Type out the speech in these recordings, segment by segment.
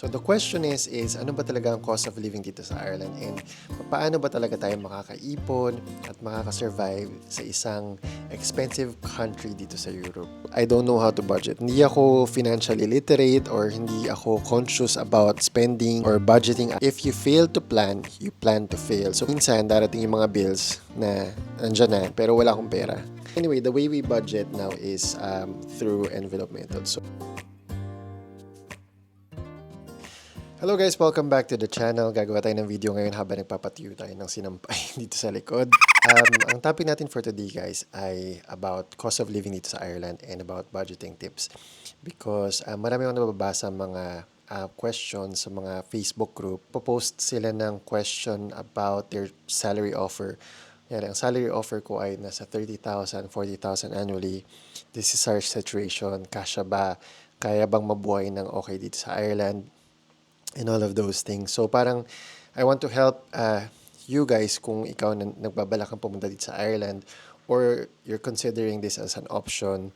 So the question is, is ano ba talaga ang cost of living dito sa Ireland and paano ba talaga tayo makakaipon at makakasurvive sa isang expensive country dito sa Europe? I don't know how to budget. Hindi ako financially literate or hindi ako conscious about spending or budgeting. If you fail to plan, you plan to fail. So minsan darating yung mga bills na nandyan na pero wala akong pera. Anyway, the way we budget now is um, through envelope method. So Hello guys, welcome back to the channel. Gagawa tayo ng video ngayon habang nagpapatiyo tayo ng sinampay dito sa likod. Um, ang topic natin for today guys ay about cost of living dito sa Ireland and about budgeting tips. Because uh, marami akong nababasa mga uh, questions sa mga Facebook group. Popost sila ng question about their salary offer. Yan, ang salary offer ko ay nasa 30,000, 40,000 annually. This is our situation. Kasya ba? Kaya bang mabuhay ng okay dito sa Ireland? And all of those things. So parang I want to help uh, you guys kung ikaw na nagbabalak pumunta dito sa Ireland or you're considering this as an option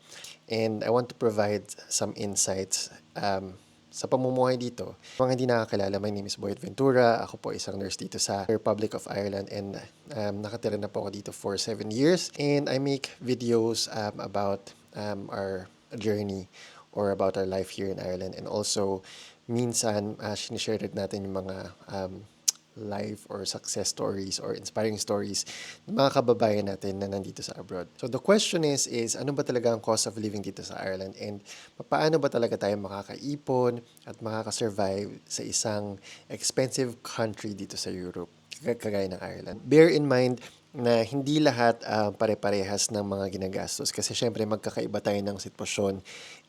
and I want to provide some insights um, sa pamumuhay dito. Mga hindi nakakilala, my name is Boyd Ventura. Ako po isang nurse dito sa Republic of Ireland and um, nakatira na po ako dito for 7 years and I make videos um, about um, our journey or about our life here in Ireland and also minsan uh, sinishare rin natin yung mga um, life or success stories or inspiring stories ng mga kababayan natin na nandito sa abroad. So the question is, is ano ba talaga ang cost of living dito sa Ireland and paano ba talaga tayo makakaipon at makakasurvive sa isang expensive country dito sa Europe, kag- kagaya ng Ireland. Bear in mind na hindi lahat ah, pare-parehas ng mga ginagastos kasi syempre magkakaiba tayo ng sitwasyon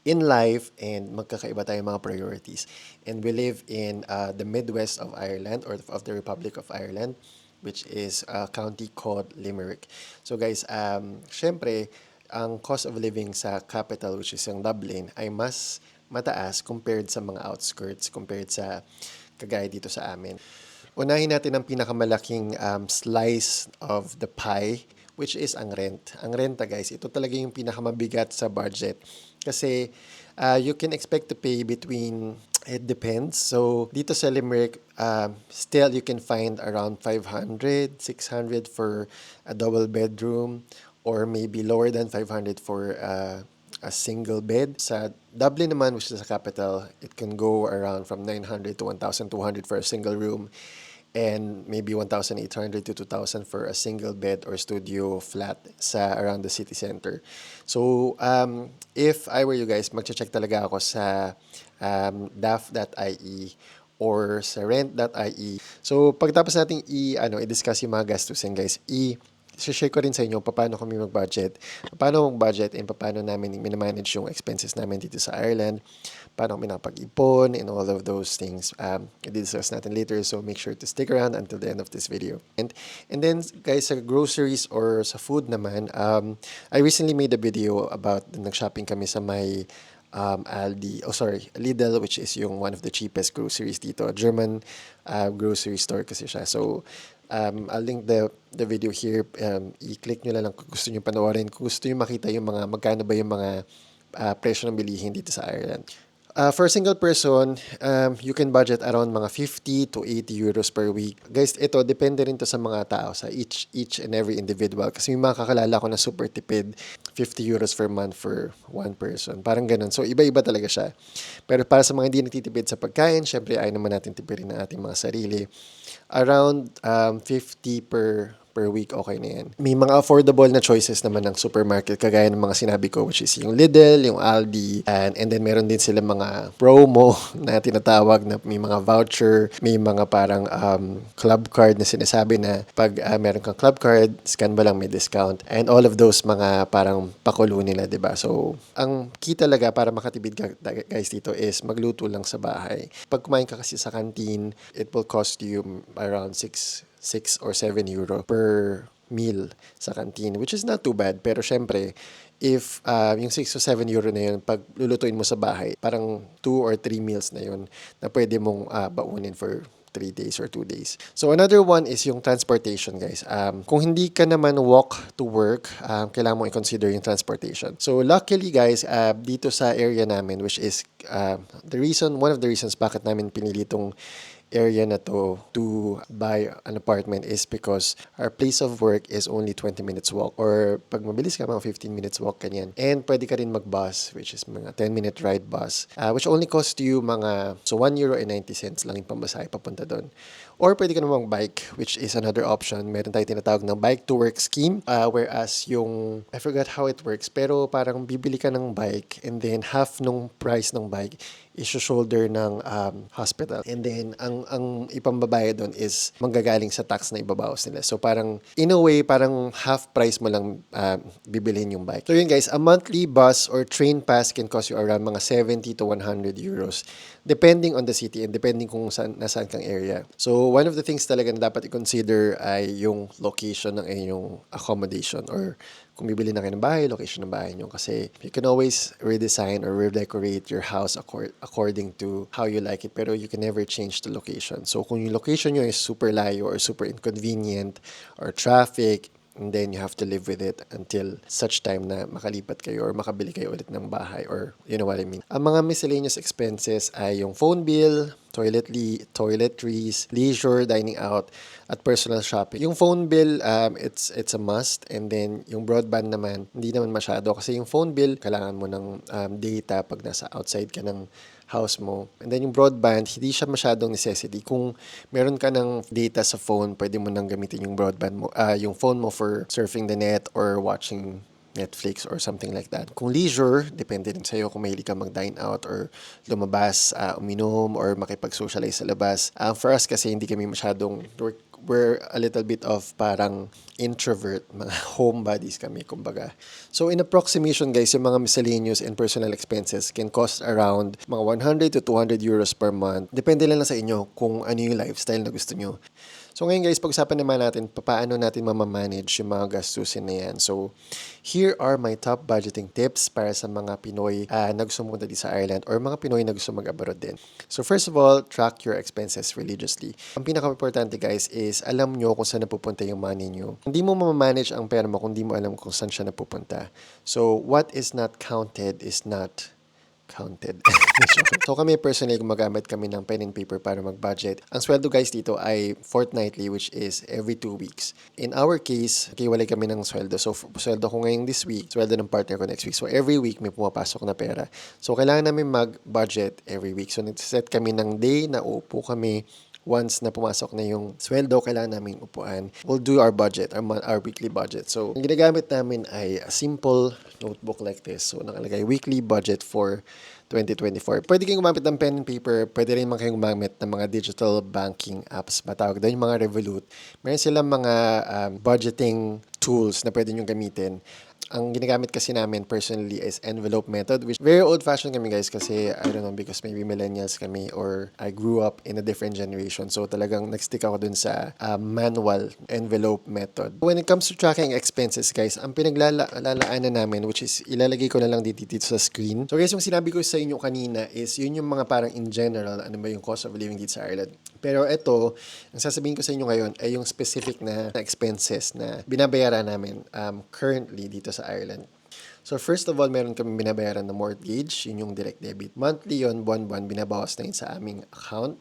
in life and magkakaiba tayo ng mga priorities. And we live in uh, the Midwest of Ireland or of the Republic of Ireland which is a county called Limerick. So guys, um, syempre, ang cost of living sa capital which is yung Dublin ay mas mataas compared sa mga outskirts, compared sa kagaya dito sa amin. Unahin natin ang pinakamalaking um, slice of the pie, which is ang rent. Ang renta guys, ito talaga yung pinakamabigat sa budget. Kasi uh, you can expect to pay between, it depends. So dito sa Limerick, um, still you can find around 500, 600 for a double bedroom or maybe lower than 500 for uh, a single bed. Sa Dublin naman, which is the capital, it can go around from 900 to 1,200 for a single room and maybe 1,800 to 2,000 for a single bed or studio flat sa around the city center. So, um, if I were you guys, magche-check talaga ako sa um, daf.ie or sa rent.ie. So, pagtapos nating i ano i-discuss yung mga gastusin guys, i share ko rin sa inyo paano kami mag-budget, paano mag-budget and paano namin minamanage yung expenses namin dito sa Ireland, paano kami nakapag-ipon and all of those things. Um, i-discuss natin later so make sure to stick around until the end of this video. And and then guys, sa groceries or sa food naman, um, I recently made a video about nag-shopping kami sa may um, Aldi, oh sorry, Lidl, which is yung one of the cheapest groceries dito. German uh, grocery store kasi siya. So, um, I'll link the, the video here. Um, i-click nyo lang kung gusto nyo panoorin. Kung gusto nyo makita yung mga, magkano ba yung mga uh, presyo ng bilihin dito sa Ireland. Uh, for a single person, um, you can budget around mga 50 to 80 euros per week. Guys, ito, depende rin to sa mga tao, sa each, each and every individual. Kasi may mga kakalala ko na super tipid, 50 euros per month for one person. Parang ganun. So, iba-iba talaga siya. Pero para sa mga hindi nagtitipid sa pagkain, syempre, ayaw naman natin tipirin ang ating mga sarili. Around um, 50 per per week, okay na yan. May mga affordable na choices naman ng supermarket, kagaya ng mga sinabi ko, which is yung Lidl, yung Aldi, and, and then meron din sila mga promo na tinatawag na may mga voucher, may mga parang um, club card na sinasabi na pag uh, meron kang club card, scan mo lang may discount. And all of those mga parang pakulo nila, di ba? So, ang key talaga para makatipid ka, guys dito is magluto lang sa bahay. Pag kumain ka kasi sa canteen, it will cost you around 6 6 or 7 euro per meal sa canteen, which is not too bad. Pero syempre, if uh, yung 6 to 7 euro na yun, pag lulutuin mo sa bahay, parang 2 or 3 meals na yun na pwede mong uh, baunin for 3 days or 2 days. So another one is yung transportation guys. Um, kung hindi ka naman walk to work, um, kailangan mo i-consider yung transportation. So luckily guys, uh, dito sa area namin which is uh, the reason, one of the reasons bakit namin pinili itong area na to to buy an apartment is because our place of work is only 20 minutes walk or pag mabilis ka mga 15 minutes walk kanyan and pwede ka rin mag-bus which is mga 10 minute ride bus uh, which only cost you mga so 1 euro and 90 cents lang yung pambasahe papunta doon. Or pwede ka namang bike which is another option. Meron tayong tinatawag ng bike to work scheme uh, whereas yung I forgot how it works pero parang bibili ka ng bike and then half nung price ng bike iso-shoulder ng um, hospital. And then, ang, ang ipambabayad doon is manggagaling sa tax na ibabawas nila. So, parang, in a way, parang half price mo lang um, bibilhin yung bike. So, yun guys, a monthly bus or train pass can cost you around mga 70 to 100 euros depending on the city and depending kung saan, nasaan kang area. So, one of the things talaga na dapat i-consider ay yung location ng inyong accommodation or kung bibili na kayo ng bahay, location ng bahay nyo. Kasi you can always redesign or redecorate your house accord, according to how you like it. Pero you can never change the location. So kung yung location nyo is super layo or super inconvenient or traffic, and then you have to live with it until such time na makalipat kayo or makabili kayo ulit ng bahay or you know what I mean. Ang mga miscellaneous expenses ay yung phone bill, toiletly, toiletries, leisure, dining out, at personal shopping. Yung phone bill, um, it's it's a must. And then, yung broadband naman, hindi naman masyado. Kasi yung phone bill, kailangan mo ng um, data pag nasa outside ka ng house mo. And then yung broadband, hindi siya masyadong necessity. Kung meron ka ng data sa phone, pwede mo nang gamitin yung broadband mo, ah yung phone mo for surfing the net or watching Netflix or something like that. Kung leisure, depende din sa'yo kung mahilig ka mag-dine out or lumabas, uh, uminom or makipag-socialize sa labas. Uh, for us kasi hindi kami masyadong, we're, we're a little bit of parang introvert, mga homebodies kami, kumbaga. So in approximation guys, yung mga miscellaneous and personal expenses can cost around mga 100 to 200 euros per month. Depende lang, lang sa inyo kung ano yung lifestyle na gusto nyo. So ngayon guys, pag-usapan naman natin paano natin mamamanage yung mga gastusin na yan. So here are my top budgeting tips para sa mga Pinoy uh, na gusto pumunta dito sa Ireland or mga Pinoy na gusto mag-abroad din. So first of all, track your expenses religiously. Ang pinaka-importante guys is alam nyo kung saan napupunta yung money nyo. Hindi mo mamamanage ang pera mo kung hindi mo alam kung saan siya napupunta. So what is not counted is not counted. so kami personally gumagamit kami ng pen and paper para mag-budget. Ang sweldo guys dito ay fortnightly which is every two weeks. In our case, kiwalay kami ng sweldo. So sweldo ko ngayong this week, sweldo ng partner ko next week. So every week may pumapasok na pera. So kailangan namin mag-budget every week. So nagsiset kami ng day na uupo kami once na pumasok na yung sweldo, kailangan namin upuan. We'll do our budget, our, our weekly budget. So, ang ginagamit namin ay a simple notebook like this. So, nakalagay weekly budget for 2024. Pwede kayong gumamit ng pen and paper. Pwede rin man kayong gumamit ng mga digital banking apps. Matawag doon yung mga Revolut. Meron silang mga um, budgeting tools na pwede nyo gamitin ang ginagamit kasi namin personally is envelope method which very old fashioned kami guys kasi I don't know because maybe millennials kami or I grew up in a different generation so talagang nagstick ako dun sa uh, manual envelope method. When it comes to tracking expenses guys, ang pinaglalaanan namin which is ilalagay ko na lang dito, dito sa screen. So guys, yung sinabi ko sa inyo kanina is yun yung mga parang in general ano ba yung cost of living dito sa Ireland. Pero ito, ang sasabihin ko sa inyo ngayon ay yung specific na expenses na binabayaran namin um, currently dito sa Ireland. So first of all, meron kami binabayaran na mortgage, yun yung direct debit. Monthly yon buwan-buwan, binabawas na yun sa aming account.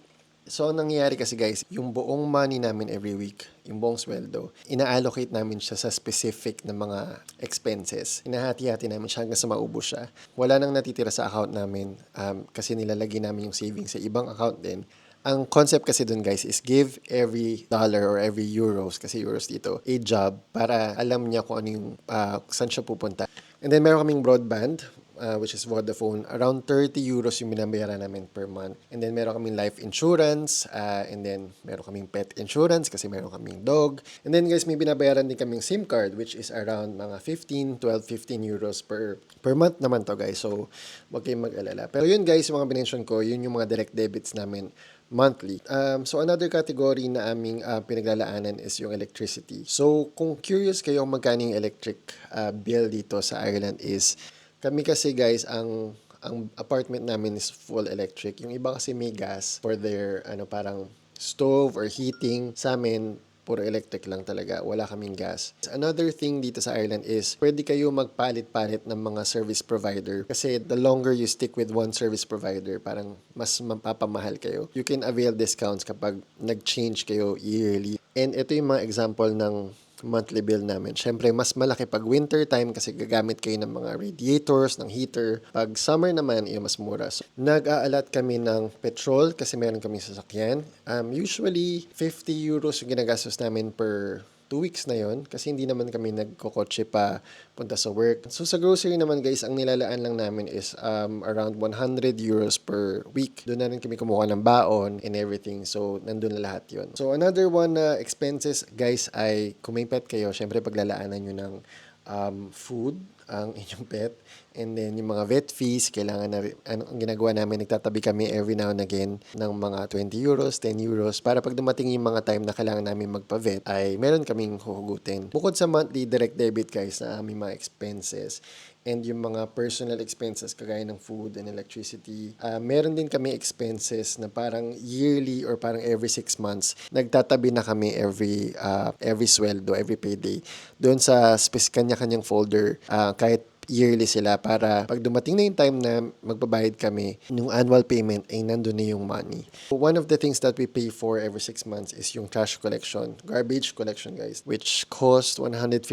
So, ang nangyayari kasi guys, yung buong money namin every week, yung buong sweldo, ina-allocate namin siya sa specific na mga expenses. Hinahati-hati namin siya hanggang sa maubos siya. Wala nang natitira sa account namin um, kasi nilalagay namin yung savings sa ibang account din ang concept kasi dun guys is give every dollar or every euros, kasi euros dito, a job para alam niya kung ano yung, uh, saan siya pupunta. And then meron kaming broadband, uh, which is Vodafone. Around 30 euros yung binabayaran namin per month. And then meron kaming life insurance, uh, and then meron kaming pet insurance kasi meron kaming dog. And then guys, may binabayaran din kaming SIM card, which is around mga 15, 12, 15 euros per per month naman to guys. So, wag kayong mag-alala. Pero yun guys, yung mga binention ko, yun yung mga direct debits namin monthly. Um, so another category na aming uh, pinaglalaanan is yung electricity. So kung curious kayo magkano yung electric uh, bill dito sa Ireland is kami kasi guys ang ang apartment namin is full electric. Yung iba kasi may gas for their ano parang stove or heating. Sa amin, puro electric lang talaga. Wala kaming gas. Another thing dito sa Ireland is pwede kayo magpalit-palit ng mga service provider. Kasi the longer you stick with one service provider, parang mas mapapamahal kayo. You can avail discounts kapag nag-change kayo yearly. And ito yung mga example ng monthly bill namin. Siyempre, mas malaki pag winter time kasi gagamit kayo ng mga radiators, ng heater. Pag summer naman, yung mas mura. So, nag-aalat kami ng petrol kasi meron kami sasakyan. Um, usually, 50 euros yung ginagastos namin per two weeks na yon kasi hindi naman kami nagkokotse pa punta sa work. So sa grocery naman guys, ang nilalaan lang namin is um, around 100 euros per week. Doon na rin kami kumuha ng baon and everything. So nandun na lahat yon So another one na expenses guys ay kung may pet kayo, syempre paglalaanan nyo ng um, food ang inyong pet. And then, yung mga vet fees, kailangan na, ano, ang ginagawa namin, nagtatabi kami every now and again ng mga 20 euros, 10 euros, para pag dumating yung mga time na kailangan namin magpa-vet, ay meron kaming huhugutin. Bukod sa monthly direct debit, guys, na aming mga expenses, and yung mga personal expenses kagaya ng food and electricity. ah meron din kami expenses na parang yearly or parang every six months. Nagtatabi na kami every ah, every sweldo, every payday. Doon sa kanya-kanyang folder, ah, kahit yearly sila para pag dumating na yung time na magbabayad kami, yung annual payment ay nandun na yung money. One of the things that we pay for every six months is yung trash collection, garbage collection guys, which cost 156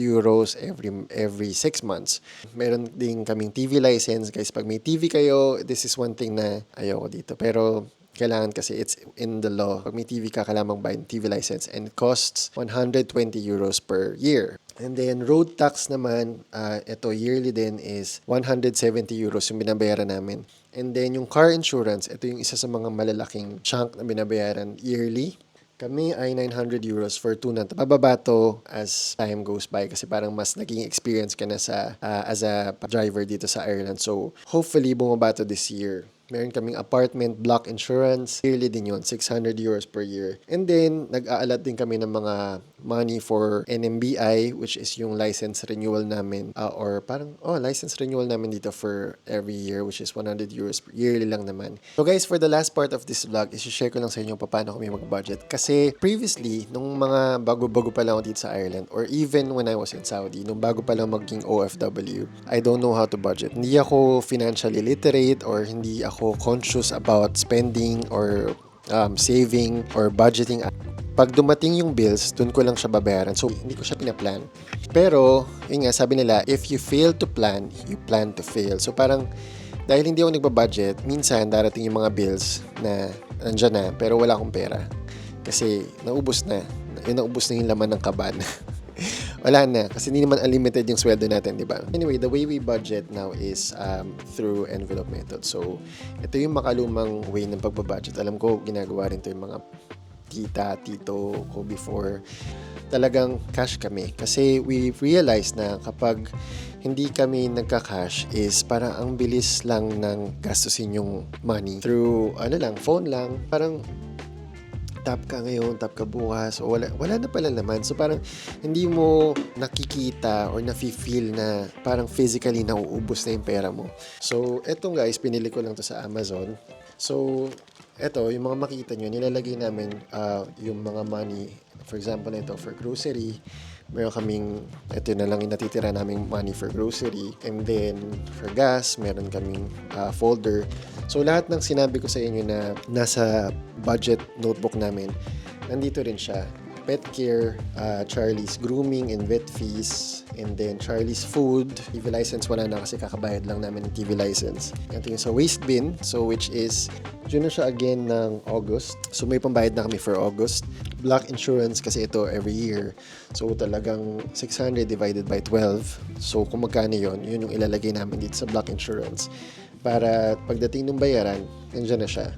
euros every every six months. Meron din kaming TV license guys. Pag may TV kayo, this is one thing na ayoko dito. Pero kailangan kasi it's in the law. Pag may TV ka, kailangan magbayad ng TV license and it costs 120 euros per year. And then road tax naman, uh, ito yearly din is 170 euros yung binabayaran namin. And then yung car insurance, ito yung isa sa mga malalaking chunk na binabayaran yearly. Kami ay 900 euros for two na. Pababa to as time goes by kasi parang mas naging experience ka na sa, uh, as a driver dito sa Ireland. So hopefully bumaba to this year. Meron kaming apartment block insurance. Yearly din yun, 600 euros per year. And then, nag-aalat din kami ng mga money for NMBI, which is yung license renewal namin. Uh, or parang, oh, license renewal namin dito for every year, which is 100 euros yearly lang naman. So guys, for the last part of this vlog, isi-share ko lang sa inyo paano kami mag-budget. Kasi previously, nung mga bago-bago pa lang ako dito sa Ireland, or even when I was in Saudi, nung bago pa lang maging OFW, I don't know how to budget. Hindi ako financially literate or hindi ako conscious about spending or um, saving or budgeting. Pag dumating yung bills, dun ko lang siya babayaran. So, hindi ko siya pinaplan. Pero, yun nga, sabi nila, if you fail to plan, you plan to fail. So, parang, dahil hindi ako nagbabudget, minsan darating yung mga bills na nandyan na, pero wala akong pera. Kasi, naubos na. Yun, naubos na yung laman ng kaban. wala na. Kasi hindi naman unlimited yung sweldo natin, di ba? Anyway, the way we budget now is um, through envelope method. So, ito yung makalumang way ng pagbabudget. Alam ko, ginagawa rin to yung mga tita, tito ko before. Talagang cash kami. Kasi we realized na kapag hindi kami nagka-cash is parang ang bilis lang ng gastusin yung money through, ano lang, phone lang. Parang tap ka ngayon, tap ka bukas, o wala, wala na pala naman. So parang hindi mo nakikita or nafe-feel na parang physically nauubos na yung pera mo. So etong guys, pinili ko lang to sa Amazon. So eto, yung mga makita nyo, nilalagay namin ah, yung mga money, for example ito, for grocery, meron kaming, ito na lang yung natitira naming money for grocery. And then, for gas, meron kaming ah, folder. So, lahat ng sinabi ko sa inyo na nasa budget notebook namin, nandito rin siya. Pet care, ah, Charlie's grooming and vet fees, and then Charlie's food. TV license wala na kasi kakabayad lang namin ng TV license. Ito yung sa waste bin, so which is, due na siya again ng August. So may pambayad na kami for August. Block insurance kasi ito every year. So talagang 600 divided by 12. So kung magkano yun, yun yung ilalagay namin dito sa block insurance. Para pagdating ng bayaran, nandiyan na siya.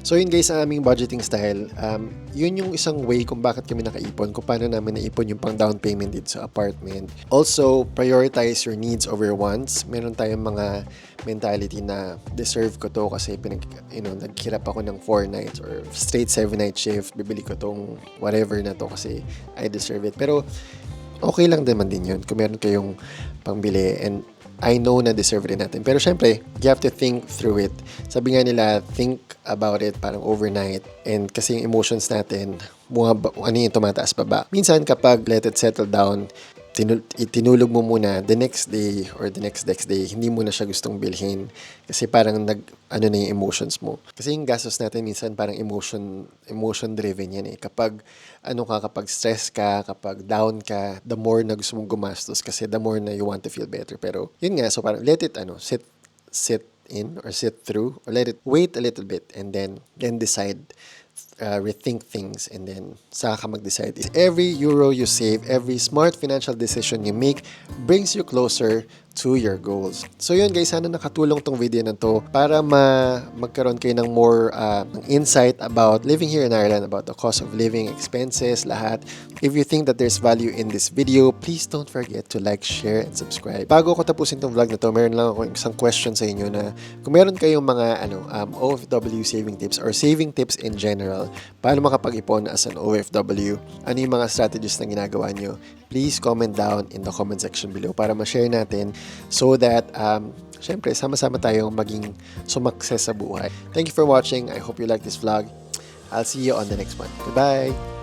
So yun guys, ang aming budgeting style, um, yun yung isang way kung bakit kami nakaipon, kung paano namin naipon yung pang down payment dito sa apartment. Also, prioritize your needs over wants. Meron tayong mga mentality na deserve ko to kasi pinag, you know, naghirap ako ng 4 nights or straight 7 night shift, bibili ko tong whatever na to kasi I deserve it. Pero okay lang naman din yun kung meron kayong pangbili and I know na deserve rin natin. Pero syempre, you have to think through it. Sabi nga nila, think about it parang overnight. And kasi yung emotions natin, mga, ano yung tumataas pa ba. Minsan kapag let it settle down, tinul- itinulog mo muna the next day or the next next day, hindi mo na siya gustong bilhin. Kasi parang nag, ano na yung emotions mo. Kasi yung gastos natin minsan parang emotion, emotion driven yan eh. Kapag, ano ka, kapag stress ka, kapag down ka, the more na gusto mong gumastos kasi the more na you want to feel better. Pero, yun nga, so parang let it, ano, sit, sit in or sit through or let it wait a little bit and then, then decide uh, rethink things and then saka ka mag-decide. Every euro you save, every smart financial decision you make brings you closer to your goals. So yun guys, sana nakatulong tong video na to para ma magkaroon kayo ng more uh, insight about living here in Ireland, about the cost of living, expenses, lahat. If you think that there's value in this video, please don't forget to like, share, and subscribe. Bago ko tapusin tong vlog na to, meron lang ako isang question sa inyo na kung meron kayong mga ano, um, OFW saving tips or saving tips in general, paano makapag-ipon as an OFW, ano yung mga strategies na ginagawa nyo, please comment down in the comment section below para ma-share natin so that um, syempre sama-sama tayong maging sumakses sa buhay. Thank you for watching. I hope you like this vlog. I'll see you on the next one. Goodbye!